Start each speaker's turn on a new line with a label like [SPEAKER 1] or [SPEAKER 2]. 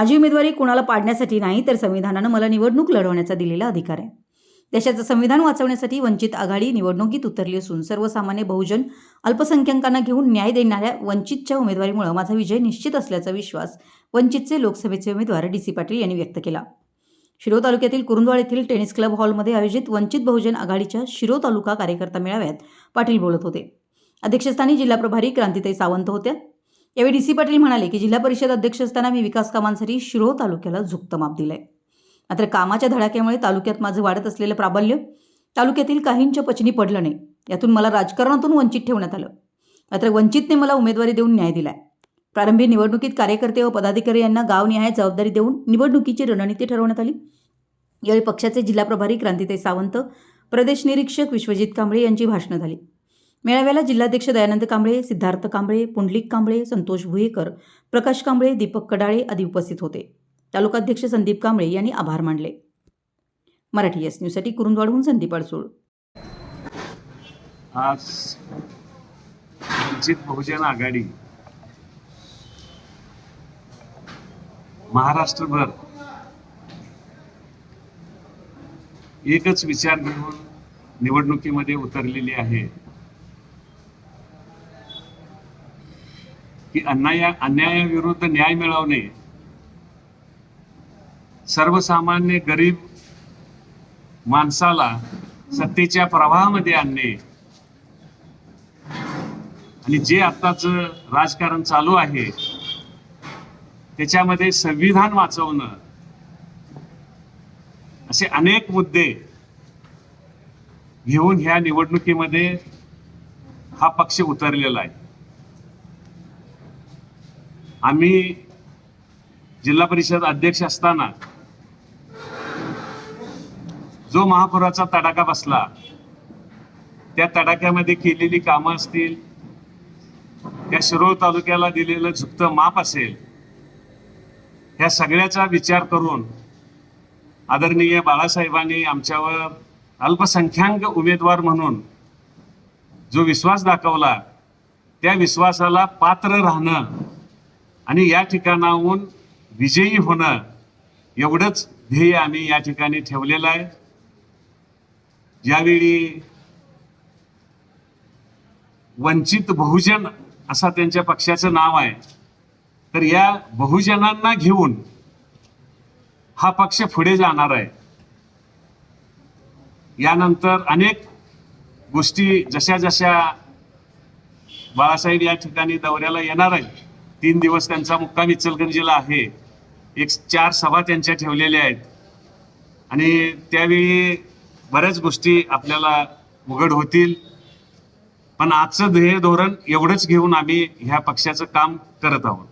[SPEAKER 1] माझी उमेदवारी कुणाला पाडण्यासाठी नाही तर संविधानानं मला निवडणूक लढवण्याचा दिलेला अधिकार आहे. देशाचं संविधान वाचवण्यासाठी वंचित आघाडी निवडणुकीत उतरली असून सर्वसामान्य बहुजन अल्पसंख्याकांना घेऊन न्याय देणाऱ्या वंचितच्या उमेदवारीमुळे माझा विजय निश्चित असल्याचा विश्वास वंचितचे लोकसभेचे उमेदवार डी सी पाटील यांनी व्यक्त केला. शिरो तालुक्यातील कुरुंदवाड येथील टेनिस क्लब हॉलमध्ये आयोजित वंचित बहुजन आघाडीच्या शिरो तालुका कार्यकर्ता मेळाव्यात पाटील बोलत होते. अध्यक्षस्थानी जिल्हा प्रभारी क्रांतिताई सावंत होत्या. यावेळी डी सी पाटील म्हणाले की जिल्हा परिषद अध्यक्ष असताना मी विकास कामांसाठी शिरोळ तालुक्याला झुकतं माप दिलंय. मात्र कामाच्या धडाक्यामुळे तालुक्यात माझं वाढत असलेलं प्राबल्य तालुक्यातील काहींच्या पचनी पडलं नाही यातून मला राजकारणातून वंचित ठेवण्यात आलं. मात्र वंचितने मला उमेदवारी देऊन न्याय दिलाय. प्रारंभी निवडणुकीत कार्यकर्ते व पदाधिकारी यांना गावनिहाय जबाबदारी देऊन निवडणुकीची रणनीती ठरवण्यात आली. यावेळी पक्षाचे जिल्हा प्रभारी क्रांतिताई सावंत प्रदेश निरीक्षक विश्वजित कांबळे यांची भाषणं झाली. मेळाव्याला जिल्हाध्यक्ष दयानंद कांबळे सिद्धार्थ कांबळे पुंडलिक कांबळे संतोष भुयेकर प्रकाश कांबळे दीपक कडाळे आदी उपस्थित होते. तालुकाध्यक्ष संदीप कांबळे यांनी आभार मानले. मराठी एस न्यूजसाठी कुरुंदवाडहून संदीप अडसूळ.
[SPEAKER 2] आज वंचित बहुजन आघाडी महाराष्ट्रभर एकच विचार घेऊन निवडणुकीमध्ये उतरलेली आहे. की अन्याया अन्यायाविरुद्ध न्याय मिळवणे सर्वसामान्य गरीब माणसाला सत्तेच्या प्रवाहामध्ये आणणे. आणि जे आत्ताच राजकारण चालू आहे त्याच्यामध्ये संविधान वाचवणं. असे अनेक मुद्दे घेऊन ह्या निवडणुकीमध्ये हा पक्ष उतरलेला आहे. आम्ही जिल्हा परिषद अध्यक्ष असताना जो महापुराचा तडाखा बसला त्या तडाख्यामध्ये केलेली कामं असतील त्या शिरोळ तालुक्याला दिलेलं झुकतं माप असेल ह्या सगळ्याचा विचार करून आदरणीय बाळासाहेबांनी आमच्यावर अल्पसंख्याक उमेदवार म्हणून जो विश्वास दाखवला त्या विश्वासाला पात्र राहणं आणि या ठिकाणाहून विजयी होणं एवढंच ध्येय आम्ही या ठिकाणी ठेवलेलं आहे. ज्यावेळी वंचित बहुजन असा त्यांच्या पक्षाचं नाव आहे तर या बहुजनांना घेऊन हा पक्ष पुढे जाणार आहे. यानंतर अनेक गोष्टी जशा जशा बाळासाहेब या ठिकाणी दौऱ्याला येणार आहेत. तीन दिवस त्यांचा मुक्काम इचलकरंजीला आहे. एक चार सभा त्यांच्या ठेवलेल्या आहेत. आणि त्यावेळी बऱ्याच गोष्टी आपल्याला उघड होतील. पण आजचं ध्येय धोरण एवढंच घेऊन आम्ही ह्या पक्षाचं काम करत आहोत.